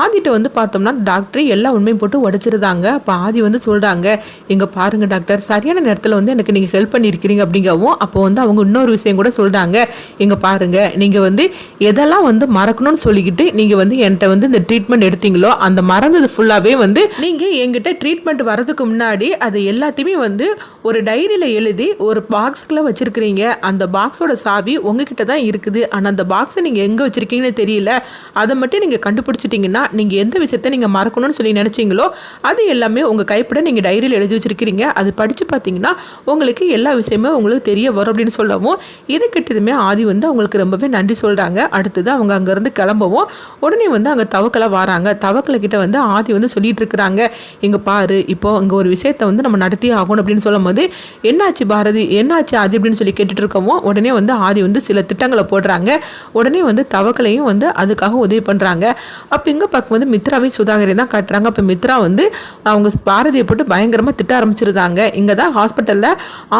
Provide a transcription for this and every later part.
ஆதிட்ட வந்து பார்த்தோம்னா டாக்டர் எல்லா உண்மையும் போட்டு உடச்சிருந்தாங்க. அப்போ ஆதி வந்து சொல்கிறாங்க இங்கே பாருங்கள் டாக்டர் சரியான நேரத்தில் வந்து எனக்கு நீங்கள் ஹெல்ப் பண்ணியிருக்கிறீங்க அப்படிங்கவும் அப்போ வந்து அவங்க இன்னொரு விஷயம் கூட சொல்கிறாங்க இங்கே பாருங்கள் நீங்கள் வந்து எதெல்லாம் வந்து மறக்கணும்னு சொல்லிக்கிட்டு நீங்கள் வந்து என்கிட்ட வந்து இந்த ட்ரீட்மெண்ட் எடுத்தீங்களோ அந்த மறந்தது ஃபுல்லாகவே வந்து நீங்கள் எங்கிட்ட ட்ரீட்மெண்ட் வரதுக்கு முன்னாடி அது எல்லாத்தையுமே வந்து ஒரு டைரியில் எழுதி ஒரு பாக்ஸ்க்குள்ளே வச்சுருக்கிறீங்க. அந்த பாக்ஸோட சாவி உங்ககிட்ட தான் இருக்குது. ஆனால் அந்த பாக்ஸை நீங்கள் எங்கே வச்சுருக்கீங்கன்னு தெரியல. அதை மட்டும் நீங்கள் கண்டுபிடிச்சிட்டிங்கன்னா நீங்கள் எந்த விஷயத்த நீங்கள் மறக்கணும்னு சொல்லி நினச்சிங்களோ அது எல்லாமே உங்கள் கைப்பட நீங்கள் டைரியில் எழுதி வச்சுருக்கிறீங்க. அது படித்து பார்த்தீங்கன்னா உங்களுக்கு எல்லா விஷயமே உங்களுக்கு தெரிய வரும் அப்படின்னு சொல்லவும் இது கிட்டதுமே ஆதி வந்து அவங்களுக்கு ரொம்பவே நன்றி சொல்கிறாங்க அடுத்தது அவங்க அங்கேருந்து கிளம்பவும் உடனே வந்து அங்கே தவக்கலை வராங்க. தவக்கலை கிட்ட வந்து ஆதி வந்து சொல்லிட்டு இருக்கிறாங்க. இங்கே பாரு இப்போ இங்கே ஒரு விஷயத்தை வந்து நம்ம நடத்தி ஆகணும் அப்படின்னு சொல்லும்போது என்னாச்சு பாரதி? என்னாச்சு ஆதி? அப்படின்னு சொல்லி கேட்டுட்டு இருக்கவும் உடனே வந்து ஆதி வந்து சில திட்டங்களை போடுறாங்க. உடனே வந்து தவக்கலையும் வந்து அதுக்காக உதவி பண்ணுறாங்க அப்போ இங்கே பார்க்கும்போது மித்ராவை சுதாகரை தான் காட்டுறாங்க. அப்போ மித்ரா வந்து அவங்க பாரதியை போட்டு பயங்கரமாக திட்ட ஆரம்பிச்சிருந்தாங்க. இங்கே தான் ஹாஸ்பிட்டலில்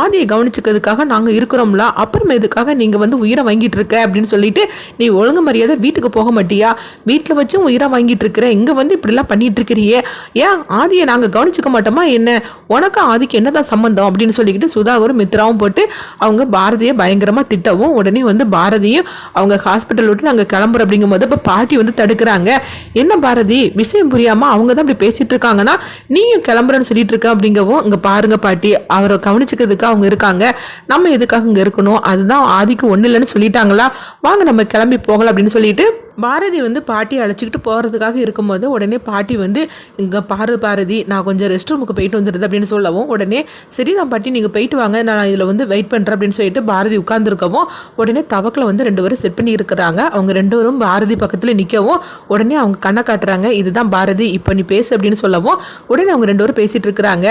ஆதியை கவனிச்சுக்கிறதுக்காக நாங்கள் இருக்கிறோம்ல. அப்புறம் இதுக்காக நீங்கள் வந்து உயிரை வாங்கிட்டு இருக்க அப்படின்னு சொல்லிட்டு நீ ஒழுங்கு மரியாதை வீட்டுக்கு போக மாட்டியா? வீட்டில் வச்சும் உயிரை வாங்கிட்டு இருக்கிற இங்கே வந்து இப்படிலாம் பண்ணிட்டு இருக்கிறியே. ஏன் ஆதியை நாங்கள் கவனிச்சுக்க மாட்டோமா என்ன? உனக்கு ஆதிக்கு என்னதான் சம்மந்தம் அப்படின்னு சொல்லிக்கிட்டு சுதாகரும் மித்ராவும் போட்டு அவங்க பாரதியை பயங்கரமாக திட்டவும் உடனே வந்து பாரதியும் அவங்க ஹாஸ்பிட்டல் விட்டு நாங்கள் கிளம்புறோம் அப்படிங்கும்போது இப்போ பாட்டி வந்து தடுக்கிறாங்க. என்ன பாரதி விஷயம் புரியாமல் அவங்க தான் இப்படி பேசிகிட்டு இருக்காங்கன்னா நீயும் கிளம்புறேன்னு சொல்லிட்டு இருக்க அப்படிங்கவும் இங்கே பாருங்க பாட்டி அவரை கவனிச்சுக்கிறதுக்கு அவங்க இருக்காங்க. நம்ம எதுக்காக இங்கே இருக்கணும்? அதுதான் ஆதிக்கு ஒன்றும் இல்லைன்னு சொல்லிட்டாங்களா? வாங்க நம்ம கிளம்பி போகலாம் அப்படின்னு சொல்லிட்டு பாரதி வந்து பாட்டி அழைச்சிக்கிட்டு போகிறதுக்காக இருக்கும்போது உடனே பாட்டி வந்து இங்கே பாரு பாரதி நான் கொஞ்சம் ரெஸ்ட் ரூமுக்கு போயிட்டு வந்துடுது அப்படின்னு சொல்லவும் உடனே சரி நான் பாட்டி நீங்கள் போயிட்டு வாங்க நான் இதில் வந்து வெயிட் பண்ணுறேன் அப்படின்னு சொல்லிட்டு பாரதி உட்காந்துருக்கவும் உடனே தவக்கில் வந்து ரெண்டு பேரும் செட் பண்ணி இருக்கிறாங்க அவங்க ரெண்டு பேரும் பாரதி பக்கத்தில் நிற்கவும் உடனே அவங்க கண்ணை காட்டுறாங்க இதுதான் பாரதி இப்போ நீ பேசு அப்படின்னு சொல்லவும் உடனே அவங்க ரெண்டு பேரும் பேசிகிட்டு இருக்கிறாங்க.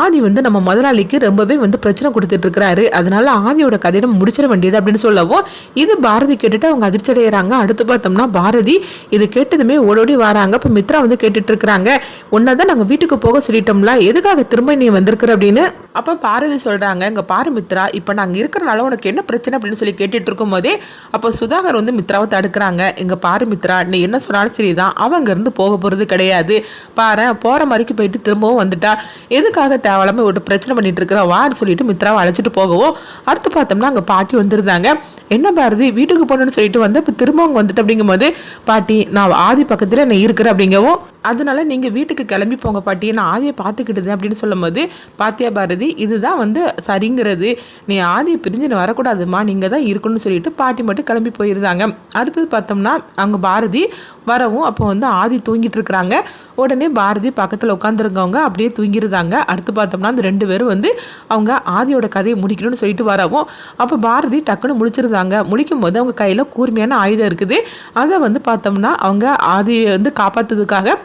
ஆதி வந்து நம்ம முதலாளிக்கு ரொம்பவே வந்து பிரச்சனை கொடுத்துட்டு இருக்கிறாரு. அதனால ஆதியோட கதையை முடிச்சிட வேண்டியது அப்படின்னு சொல்லவும் இது பாரதி கேட்டுட்டு அவங்க அதிர்ச்சி அடைகிறாங்க அடுத்து பார்த்தோம்னா பாரதி இது கேட்டதுமே ஓடோடி வராங்க. இப்போ மித்ரா வந்து கேட்டுட்டு இருக்கிறாங்க உன்னை தான் நாங்கள் வீட்டுக்கு போக சொல்லிட்டோம்ல எதுக்காக திரும்ப நீ வந்திருக்கிற அப்படின்னு? அப்போ பாரதி சொல்கிறாங்க இங்கே பாரு மித்ரா இப்போ நாங்கள் இருக்கிறனால உனக்கு என்ன பிரச்சனை? அப்படின்னு சொல்லி கேட்டுட்டு இருக்கும்போதே அப்போ சுதாகர் வந்து மித்ராவை தடுக்கிறாங்க. இங்கே பாரு மித்ரா நீ என்ன சொன்னாலும் சரி தான் அவங்க இருந்து போக போகிறது கிடையாது. பாரு போகிற மாதிரிக்கு போயிட்டு திரும்பவும் வந்துட்டா. எதுக்காக தேவையில்லாம ஒரு பிரச்சனை பண்ணிட்டு இருக்கிற வான்னு சொல்லிட்டு மித்ராவை அழைச்சிட்டு போகவும் அடுத்து பார்த்தோம்னா அங்கே பாட்டி வந்துருந்தாங்க. என்ன பாரதி வீட்டுக்கு போகணும்னு சொல்லிட்டு வந்து இப்போ திரும்பவும் வந்துட்டு? அப்படிங்கும்போது பாட்டி நான் ஆதி பக்கத்தில் நான் இருக்கிறேன் அப்படிங்கவும் அதனால நீங்கள் வீட்டுக்கு கிளம்பி போங்க பாட்டி. நான் ஆதியை பார்த்துக்கிட்டுது அப்படின்னு சொல்லும்போது பாத்தியா பாரதி இதுதான் வந்து சரிங்கிறது. நீ ஆதியை பிரிஞ்சு நீ வரக்கூடாதுமா நீங்கள் தான் இருக்கணும்னு சொல்லிட்டு பாட்டி மட்டும் கிளம்பி போயிருந்தாங்க. அடுத்தது பார்த்தோம்னா அங்கே பாரதி வரவும் அப்போ வந்து ஆதி தூங்கிட்டு இருக்கிறாங்க. உடனே பாரதி பக்கத்தில் உட்காந்துருக்கவங்க அப்படியே தூங்கியிருந்தாங்க. அடுத்து பார்த்தோம்னா அந்த ரெண்டு பேரும் வந்து அவங்க ஆதியோட கதையை முடிக்கணும்னு சொல்லிட்டு வரவும் அப்போ பாரதி டக்குன்னு முடிச்சிருந்தாங்க முடிக்கும் போது அவங்க கையில் கூர்மையான ஆயுதம் இருக்குது. அதை வந்து பார்த்தோம்னா அவங்க ஆதியை வந்து காப்பாற்றுறதுக்காக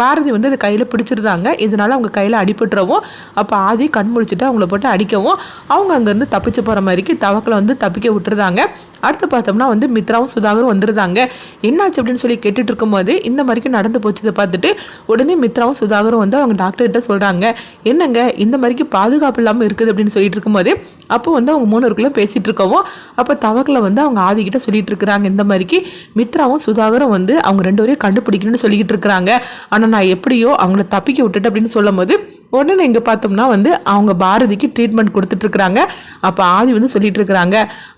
பாரதி வந்து அது கையில் பிடிச்சிருந்தாங்க. இதனால அவங்க கையில் அடிபட்டுறவும் அப்போ ஆதி கண் முழிச்சிட்டு அவங்கள போட்டு அடிக்கவும் அவங்க அங்கேருந்து தப்பிச்சு போகிற மாதிரிக்கு தவக்களை வந்து தப்பிக்க விட்டுருந்தாங்க. அடுத்து பார்த்தோம்னா வந்து மித்ராவும் சுதாகரும் வந்துருந்தாங்க. என்னாச்சு அப்படின்னு சொல்லி கேட்டுட்டு இருக்கும்போது இந்த மாதிரிக்கு நடந்து போச்சதை பார்த்துட்டு உடனே மித்ராவும் சுதாகரும் வந்து அவங்க டாக்டர்கிட்ட சொல்கிறாங்க என்னங்க இந்த மாதிரிக்கு பாதுகாப்பு இல்லாமல் இருக்குது அப்படின்னு சொல்லிட்டு இருக்கும்போது அப்போ வந்து அவங்க மூணுருக்குள்ள பேசிகிட்டு இருக்கவும் அப்போ தவக்கில் வந்து அவங்க ஆதிக்கிட்ட சொல்லிட்டு இருக்கிறாங்க. இந்த மாதிரிக்கு மித்ராவும் சுதாகரும் வந்து அவங்க ரெண்டு பேரையும் கண்டுபிடிக்கணும்னு சொல்லிக்கிட்டு இருக்கிறாங்க. ஆனால் நான் எப்படியோ அவங்கள தப்பிக்க விட்டுட்டு அப்படின்னு சொல்லும்போது உடனே இங்கே பார்த்தோம்னா வந்து அவங்க பாரதிக்கு ட்ரீட்மெண்ட் கொடுத்துட்ருக்குறாங்க. அப்போ ஆதி வந்து சொல்லிட்டு இருக்கிறாங்க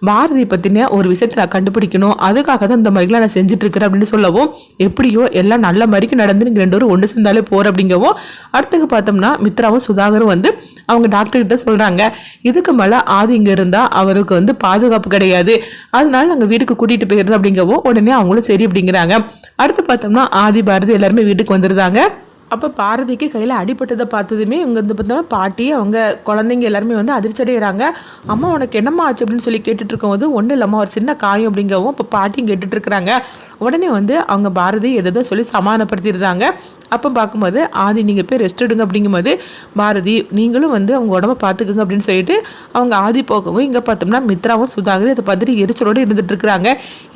பாரதி பற்றின ஒரு விஷயத்தை நான் கண்டுபிடிக்கணும். அதுக்காக தான் இந்த மாதிரிலாம் நான் செஞ்சுட்ருக்கிறேன் அப்படின்னு சொல்லவும் எப்படியோ எல்லாம் நல்ல மாதிரிக்கு நடந்து நீங்கள் ரெண்டு பேரும் ஒன்று சேர்ந்தாலே போகிற அப்படிங்கவும் அடுத்துக்கு பார்த்தோம்னா மித்ராவும் சுதாகரும் வந்து அவங்க டாக்டர்கிட்ட சொல்கிறாங்க இதுக்கு மேலே ஆதி இங்கே இருந்தால் அவருக்கு வந்து பாதுகாப்பு கிடையாது. அதனால நாங்கள் வீட்டுக்கு கூட்டிகிட்டு போயிடுறது அப்படிங்கவும் உடனே அவங்களும் சரி அப்படிங்கிறாங்க. அடுத்து பார்த்தோம்னா ஆதி பாரதி எல்லாருமே வீட்டுக்கு வந்துருந்தாங்க அப்போ பாரதிக்கு கையில் அடிபட்டதை பார்த்ததுமே இங்கே வந்து பார்த்தோம்னா பாட்டி அவங்க குழந்தைங்க எல்லாருமே வந்து அதிர்ச்சி அடைகிறாங்க அம்மா உனக்கு என்னம்மா ஆச்சு? அப்படின்னு சொல்லி கேட்டுட்டு இருக்கும்போது ஒன்றும் இல்லைம்மா ஒரு சின்ன காயம் அப்படிங்கவும் இப்போ பாட்டியும் கேட்டுட்ருக்குறாங்க உடனே வந்து அவங்க பாரதி எதோ சொல்லி சமாதானப்படுத்திடுறாங்க. அப்போ பார்க்கும்போது ஆதி நீங்கள் போய் ரெஸ்ட் எடுங்க அப்படிங்கும்போது பாரதி நீங்களும் வந்து அவங்க உடம்ப பார்த்துக்குங்க அப்படின்னு சொல்லிட்டு அவங்க ஆதி போகவும் இங்கே பார்த்தோம்னா மித்ராவும் சுதாகரும் இதை பார்த்துட்டு எரிச்சலோடு இருந்துட்டு இருக்கிறாங்க.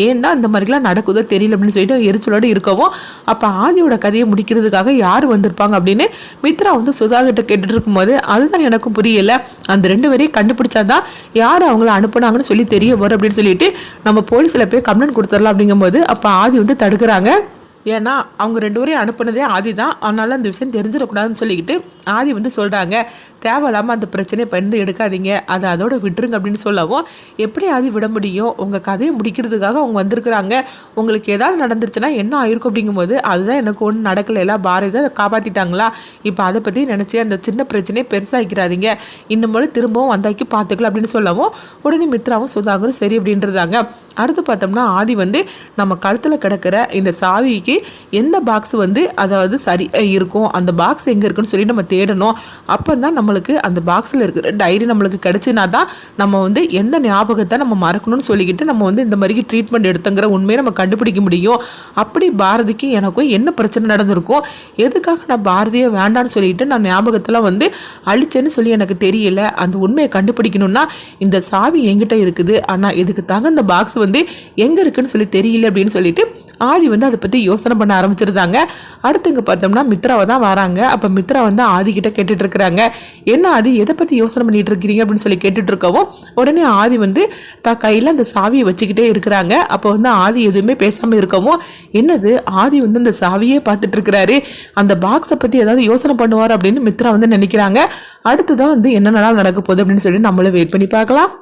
ஏன் தான் இந்த மாதிரிலாம் நடக்குதோ தெரியல அப்படின்னு சொல்லிட்டு எரிச்சலோடு இருக்கவும் அப்போ ஆதியோட கதையை முடிக்கிறதுக்காக யார் யார் வந்திருப்பாங்க அப்படின்னு மித்ரா வந்து சுதா கிட்ட கேட்டுட்டு இருக்கும்போது அதுதான் எனக்கும் புரியல. அந்த ரெண்டு பேரையும் கண்டுபிடிச்சாதான் யார் அவங்கள அனுப்புனாங்கன்னு சொல்லி தெரிய வரும் அப்படின்னு சொல்லிட்டு நம்ம போலீஸில் போய் கம்ப்ளைண்ட் கொடுத்துடலாம் அப்படிங்கும்போது அப்போ ஆதி வந்து தடுக்கிறாங்க. ஏன்னா அவங்க ரெண்டு பேரையும் அனுப்புனதே ஆதி தான். அதனால அந்த விஷயம் தெரிஞ்சிடக்கூடாதுன்னு சொல்லிக்கிட்டு ஆதி வந்து சொல்கிறாங்க தேவையில்லாமல் அந்த பிரச்சனையை பயந்து எடுக்காதீங்க. அதை அதோட விட்டுருங்க அப்படின்னு சொல்லவும் எப்படி ஆதி விட முடியும்? உங்கள் கதையை முடிக்கிறதுக்காக அவங்க வந்திருக்கிறாங்க. உங்களுக்கு ஏதாவது நடந்துருச்சுன்னா என்ன ஆயிருக்கும்? அப்படிங்கும்போது அதுதான் எனக்கு ஒன்றும் நடக்கலைல பாரதி தான் அதை காப்பாற்றிட்டாங்களா இப்போ அதை பற்றி நினச்சி அந்த சின்ன பிரச்சனையை பெருசாகிக்கிறாதீங்க இன்னும் திரும்பவும் வந்தாக்கி பார்த்துக்கலாம் அப்படின்னு சொல்லவும் உடனே மித்ராவும் சுதாகரும் சரி அப்படின்றதாங்க. அடுத்து பார்த்தோம்னா ஆதி வந்து நம்ம கழுத்தில் கிடக்கிற இந்த சாவிக்கு எந்த பாக்ஸ் வந்து அதாவது சரி இருக்கும் அந்த பாக்ஸ் எங்கே இருக்குன்னு சொல்லி நம்ம தேடணும். அப்போ தான் நம்மளுக்கு அந்த பாக்ஸில் இருக்கிற டைரி நம்மளுக்கு கிடச்சினா தான் நம்ம வந்து எந்த ஞாபகத்தை நம்ம மறக்கணும்னு சொல்லிக்கிட்டு நம்ம வந்து இந்த மாதிரி ட்ரீட்மெண்ட் எடுத்துங்கிற உண்மையை நம்ம கண்டுபிடிக்க முடியும். அப்படி பாரதிக்கு எனக்கும் என்ன பிரச்சனை நடந்திருக்கும் எதுக்காக நான் பாரதியை வேண்டான்னு சொல்லிட்டு நான் ஞாபகத்தில் வந்து அழிச்சேன்னு சொல்லி எனக்கு தெரியல. அந்த உண்மையை கண்டுபிடிக்கணும்னா இந்த சாவி என்கிட்ட இருக்குது. ஆனால் இதுக்கு தகுந்த பாக்ஸ் வந்து எங்கே இருக்குன்னு சொல்லி தெரியல அப்படின்னு சொல்லிட்டு ஆதி வந்து அதை பற்றி யோசனை பண்ண ஆரம்பிச்சிருந்தாங்க. அடுத்து பார்த்தோம்னா மித்ராவை தான் வராங்க. அப்போ மித்ரா வந்து ஆதி கிட்ட கேட்டுட்டு இருக்கிறாங்க. என்ன ஆதி எதை பற்றி யோசனை பண்ணிட்டு இருக்கிறீங்க அப்படின்னு சொல்லி கேட்டுட்டு இருக்கவும் உடனே ஆதி வந்து த கையில் அந்த சாவியை வச்சுக்கிட்டே இருக்கிறாங்க. அப்போ வந்து ஆதி எதுவுமே பேசாமல் இருக்கவும் என்னது ஆதி வந்து அந்த சாவியே பார்த்துட்டு இருக்கிறாரு. அந்த பாக்ஸை பற்றி ஏதாவது யோசனை பண்ணுவார் அப்படின்னு மித்ரா வந்து நினைக்கிறாங்க. அடுத்ததான் வந்து என்னென்னலாம் நடக்க போகுது அப்படின்னு சொல்லி நம்மளும் வெயிட் பண்ணி பார்க்கலாம்.